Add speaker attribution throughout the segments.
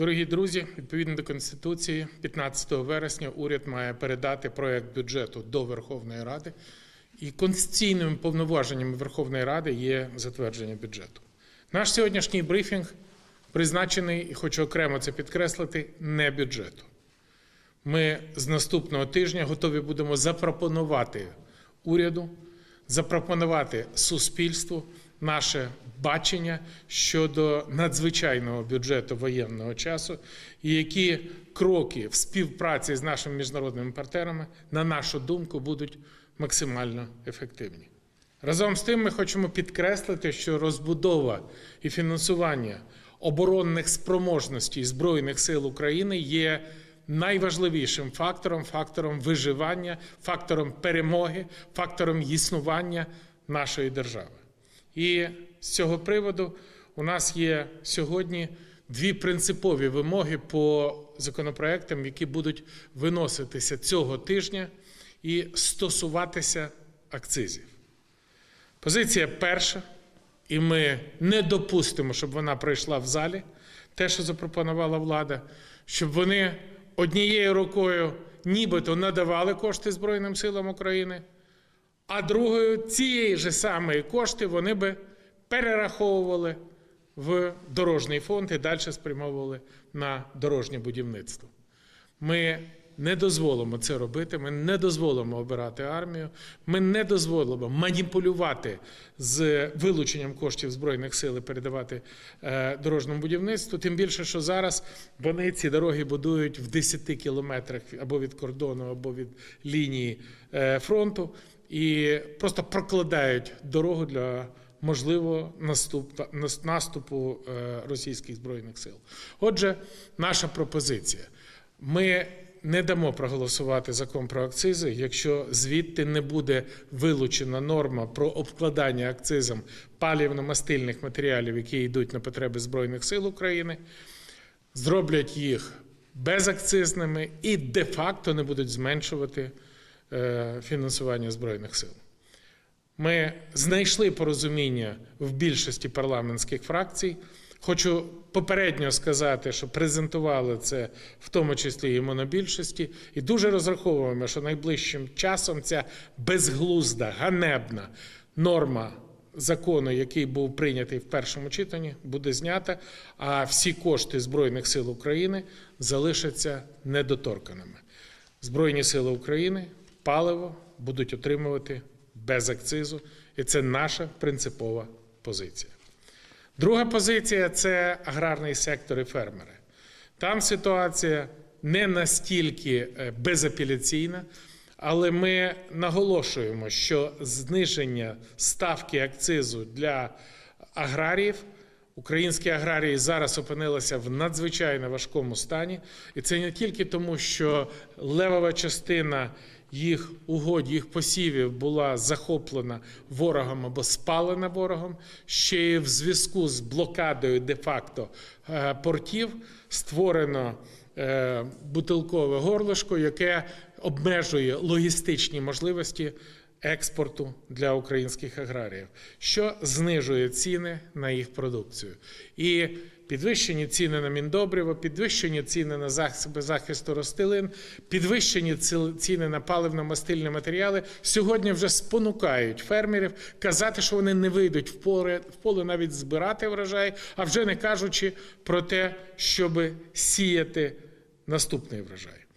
Speaker 1: Дорогі друзі, відповідно до Конституції, 15 вересня уряд має передати проект бюджету до Верховної Ради, і конституційними повноваженнями Верховної Ради є затвердження бюджету. Наш сьогоднішній брифінг призначений, і хочу окремо це підкреслити, не бюджету. Ми з наступного тижня готові будемо запропонувати уряду, запропонувати суспільству наше бачення щодо надзвичайного бюджету воєнного часу і які кроки в співпраці з нашими міжнародними партнерами, на нашу думку, будуть максимально ефективні. Разом з тим, ми хочемо підкреслити, що розбудова і фінансування оборонних спроможностей Збройних сил України є найважливішим фактором, фактором виживання, фактором перемоги, фактором існування нашої держави. І з цього приводу у нас є сьогодні дві принципові вимоги по законопроектам, які будуть виноситися цього тижня і стосуватися акцизів. Позиція перша, і ми не допустимо, щоб вона пройшла в залі, те, що запропонувала влада, щоб вони однією рукою нібито надавали кошти Збройним силам України, а другою цієї ж самої кошти вони би перераховували в дорожній фонд і далі спрямовували на дорожнє будівництво. Ми не дозволимо це робити. Ми не дозволимо обирати армію. Ми не дозволимо маніпулювати з вилученням коштів збройних сил і передавати е, дорожньому будівництву. Тим більше, що зараз вони ці дороги будують в 10 кілометрах або від кордону, або від лінії е, фронту, і просто прокладають дорогу для. Можливо, наступ, наступу е, російських збройних сил. Отже, наша пропозиція. Ми не дамо проголосувати закон про акцизи, якщо звідти не буде вилучена норма про обкладання акцизом палівно-мастильних матеріалів, які йдуть на потреби Збройних сил України, зроблять їх безакцизними і де-факто не будуть зменшувати фінансування Збройних сил. Ми знайшли порозуміння в більшості парламентських фракцій. Хочу попередньо сказати, що презентували це в тому числі і монобільшості, і дуже розраховуємо, що найближчим часом ця безглузда, ганебна норма закону, який був прийнятий в першому читанні, буде знята, а всі кошти Збройних сил України залишаться недоторканими. Збройні сили України паливо будуть отримувати без акцизу, і це наша принципова позиція. Друга позиція це аграрний сектор і фермери. Там ситуація не настільки е, безапеляційна, але ми наголошуємо, що зниження ставки акцизу для аграріїв. Українські аграрії зараз опинилися в надзвичайно важкому стані, і це не тільки тому, що левова частина їх угодь, їх посівів була захоплена ворогом або спалена ворогом. Ще й в зв'язку з блокадою де-факто е, портів створено е, бутилкове горлишко, яке обмежує логістичні можливості. Експорту для українських аграріїв, що знижує ціни на їх продукцію, і підвищені ціни на міндобриво, підвищені ціни на засоби захисту рослин, підвищені ціни на паливно-мастильні матеріали сьогодні вже спонукають фермерів казати, що вони не вийдуть в поле, в поле навіть збирати врожай, а вже не кажучи про те, щоб сіяти наступний врожай.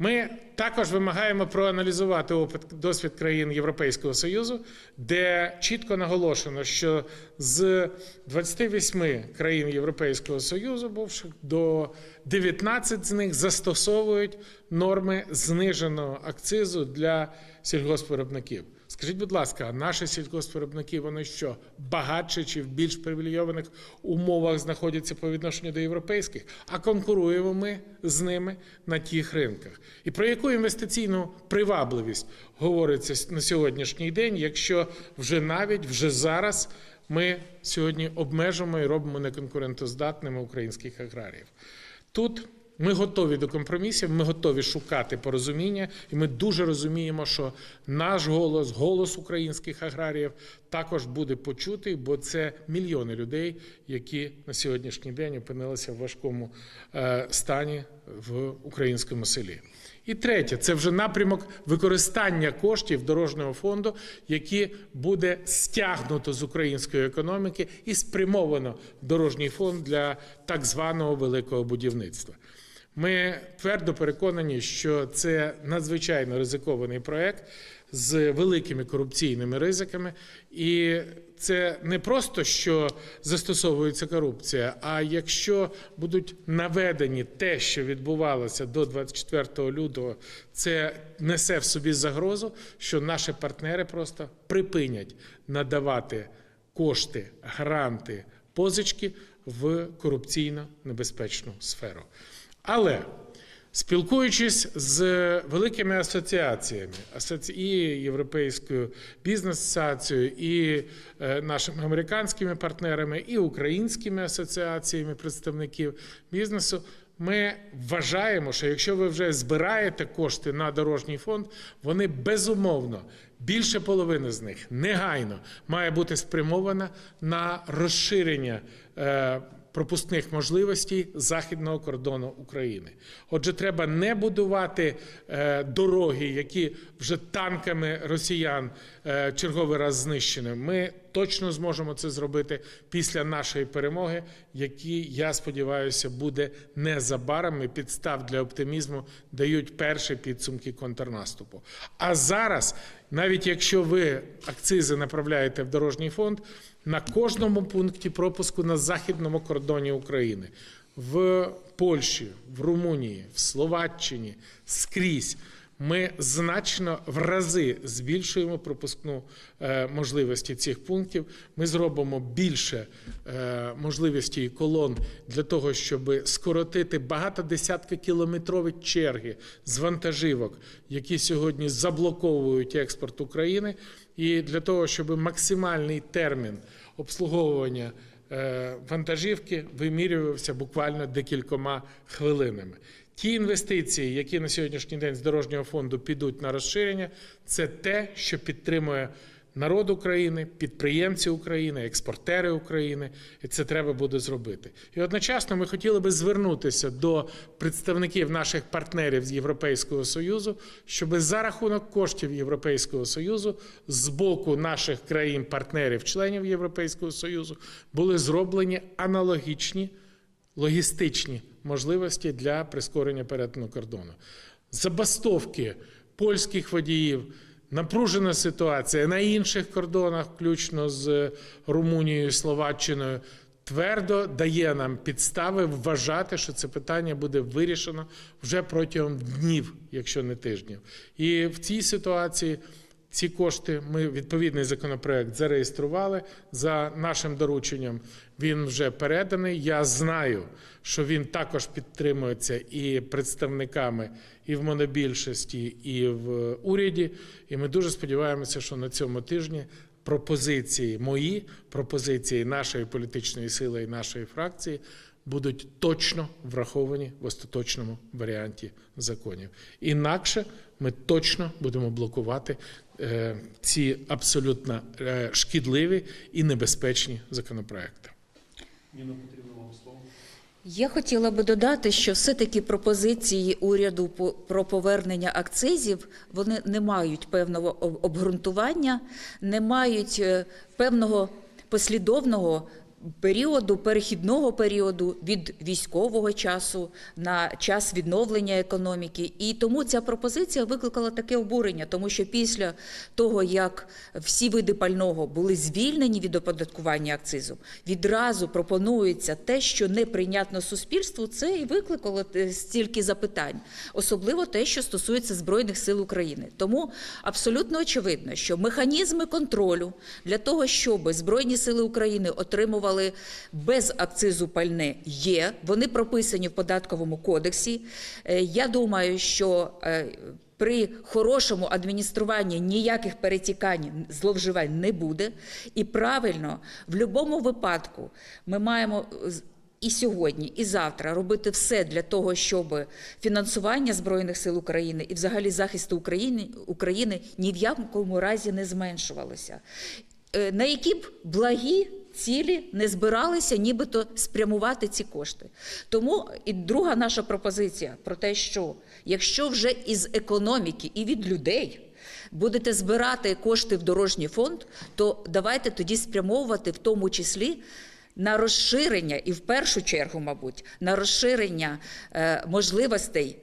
Speaker 1: Ми також вимагаємо проаналізувати опит досвід країн Європейського Союзу, де чітко наголошено, що з 28 країн Європейського Союзу, бувших до 19 з них застосовують норми зниженого акцизу для сільгоспвиробників. Скажіть, будь ласка, наші сільгоспвиробники вони що багатше чи в більш привілейованих умовах знаходяться по відношенню до європейських, а конкуруємо ми з ними на тих ринках. І про яку інвестиційну привабливість говориться на сьогоднішній день, якщо вже навіть вже зараз ми сьогодні обмежуємо і робимо неконкурентоздатними українських аграріїв? Тут Ми готові до компромісів, ми готові шукати порозуміння, і ми дуже розуміємо, що наш голос, голос українських аграріїв, також буде почутий, бо це мільйони людей, які на сьогоднішній день опинилися в важкому е, стані в українському селі. І третє, це вже напрямок використання коштів дорожнього фонду, які буде стягнуто з української економіки і спрямовано в дорожній фонд для так званого великого будівництва. Ми твердо переконані, що це надзвичайно ризикований проект з великими корупційними ризиками, і це не просто що застосовується корупція, а якщо будуть наведені те, що відбувалося до 24 лютого, це несе в собі загрозу, що наші партнери просто припинять надавати кошти, гранти, позички в корупційно небезпечну сферу. Але спілкуючись з великими асоціаціями, асоці- і Європейською бізнес-асоціацією, і е, нашими американськими партнерами, і українськими асоціаціями представників бізнесу, ми вважаємо, що якщо ви вже збираєте кошти на дорожній фонд, вони безумовно. Більше половини з них негайно має бути спрямована на розширення е, пропускних можливостей західного кордону України. Отже, треба не будувати е, дороги, які вже танками росіян е, черговий раз знищені. Ми точно зможемо це зробити після нашої перемоги, які, я сподіваюся, буде незабаром і підстав для оптимізму дають перші підсумки контрнаступу. А зараз, навіть якщо ви акцизи направляєте в дорожній фонд, на кожному пункті пропуску на західному кордоні України, в Польщі, в Румунії, в Словаччині скрізь. Ми значно в рази збільшуємо пропускну е, можливості цих пунктів. Ми зробимо більше е, можливості і колон для того, щоб скоротити багатодесятки кілометрові черги з вантажівок, які сьогодні заблоковують експорт України, і для того, щоб максимальний термін обслуговування е, вантажівки вимірювався буквально декількома хвилинами. Ті інвестиції, які на сьогоднішній день з дорожнього фонду підуть на розширення, це те, що підтримує народ України, підприємці України, експортери України, і це треба буде зробити. І одночасно ми хотіли би звернутися до представників наших партнерів з Європейського Союзу, щоб за рахунок коштів Європейського Союзу з боку наших країн-партнерів, членів Європейського Союзу, були зроблені аналогічні логістичні можливості для прискорення перетину кордону. Забастовки польських водіїв, напружена ситуація на інших кордонах, включно з Румунією, Словаччиною, твердо дає нам підстави вважати, що це питання буде вирішено вже протягом днів, якщо не тижнів. І в цій ситуації. Ці кошти ми відповідний законопроект зареєстрували за нашим дорученням. Він вже переданий. Я знаю, що він також підтримується і представниками і в монобільшості, і в уряді. І ми дуже сподіваємося, що на цьому тижні пропозиції мої, пропозиції нашої політичної сили і нашої фракції будуть точно враховані в остаточному варіанті законів. Інакше ми точно будемо блокувати ці абсолютно е, шкідливі і небезпечні законопроекти.
Speaker 2: Ніна потрібно вам слово.
Speaker 3: Я хотіла би додати, що все-таки пропозиції уряду по- про повернення акцизів вони не мають певного обґрунтування, не мають е, певного послідовного періоду, перехідного періоду від військового часу на час відновлення економіки. І тому ця пропозиція викликала таке обурення, тому що після того, як всі види пального були звільнені від оподаткування акцизу, відразу пропонується те, що неприйнятно суспільству, це і викликало е, стільки запитань, особливо те, що стосується збройних сил України. Тому абсолютно очевидно, що механізми контролю для того, щоб збройні сили України отримували без акцизу пальне, є. Вони прописані в податковому кодексі. Е, Я думаю, що е, при хорошому адмініструванні ніяких перетікань, зловживань не буде. І правильно, в будь-якому випадку ми маємо і сьогодні, і завтра робити все для того, щоб фінансування Збройних сил України і взагалі захисту України, України ні в якому разі не зменшувалося. Е, На які б благі цілі не збиралися нібито спрямувати ці кошти. Тому і друга наша пропозиція про те, що якщо вже із економіки і від людей будете збирати кошти в дорожній фонд, то давайте тоді спрямовувати в тому числі на розширення і в першу чергу, мабуть, на розширення е, можливостей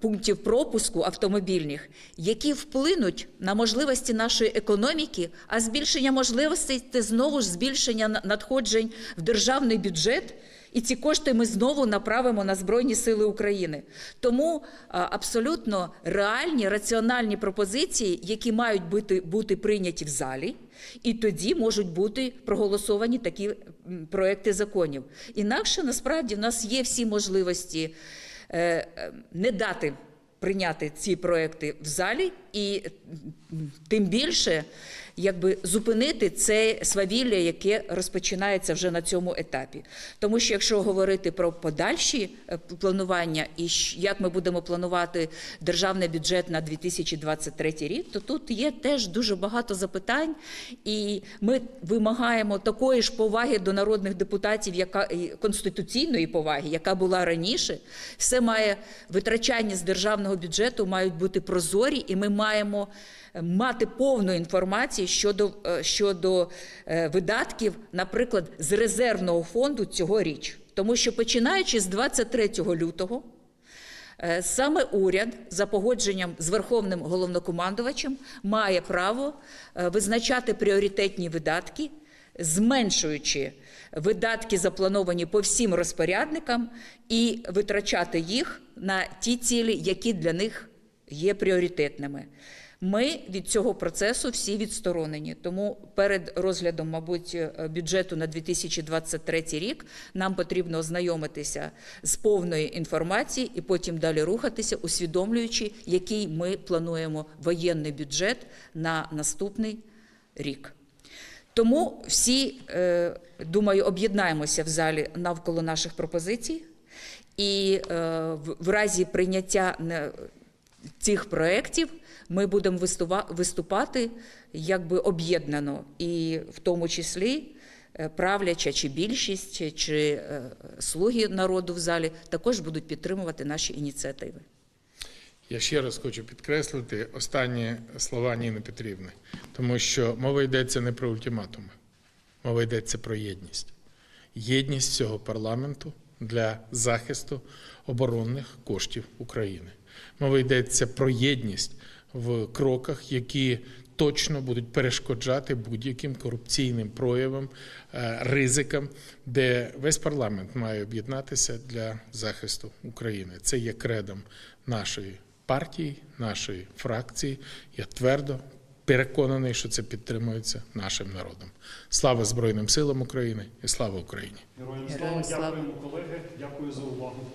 Speaker 3: пунктів пропуску автомобільних, які вплинуть на можливості нашої економіки, а збільшення можливостей це знову ж збільшення надходжень в державний бюджет. І ці кошти ми знову направимо на Збройні Сили України. Тому абсолютно реальні, раціональні пропозиції, які мають бути, бути прийняті в залі, і тоді можуть бути проголосовані такі проекти законів. Інакше насправді в нас є всі можливості е, е, не дати прийняти ці проекти в залі, і тим більше якби зупинити це свавілля, яке розпочинається вже на цьому етапі. Тому що якщо говорити про подальші е, планування і як ми будемо планувати державний бюджет на 2023 рік, то тут є теж дуже багато запитань, і ми вимагаємо такої ж поваги до народних депутатів, яка конституційної поваги, яка була раніше. Все має витрачання з державного бюджету мають бути прозорі, і ми маємо е, мати повну інформацію щодо, е, щодо е, видатків, наприклад, з резервного фонду цьогоріч. Тому що починаючи з 23 лютого, Саме уряд за погодженням з верховним головнокомандувачем має право визначати пріоритетні видатки, зменшуючи видатки, заплановані по всім розпорядникам, і витрачати їх на ті цілі, які для них є пріоритетними. Ми від цього процесу всі відсторонені. Тому перед розглядом, мабуть, е, бюджету на 2023 рік нам потрібно ознайомитися з повною інформацією і потім далі рухатися, усвідомлюючи, який ми плануємо воєнний бюджет на наступний рік. Тому всі, е, думаю, об'єднаємося в залі навколо наших пропозицій, і е, в- разі прийняття цих проєктів ми будемо виступати якби об'єднано, і в тому числі е, правляча чи більшість, чи е, слуги народу в залі також будуть підтримувати наші ініціативи.
Speaker 1: Я ще раз хочу підкреслити останні слова Ніни Петрівни, тому що мова йдеться не про ультиматуми, мова йдеться про єдність. Єдність цього парламенту для захисту оборонних коштів України. Мова йдеться про єдність в кроках, які точно будуть перешкоджати будь-яким корупційним проявам, е, ризикам, де весь парламент має об'єднатися для захисту України. Це є кредом нашої партії, нашої фракції. Я твердо переконаний, що це підтримується нашим народом. Слава Збройним силам України і слава Україні!
Speaker 2: Героям
Speaker 3: слава.
Speaker 2: дякуємо, колеги. Дякую за увагу.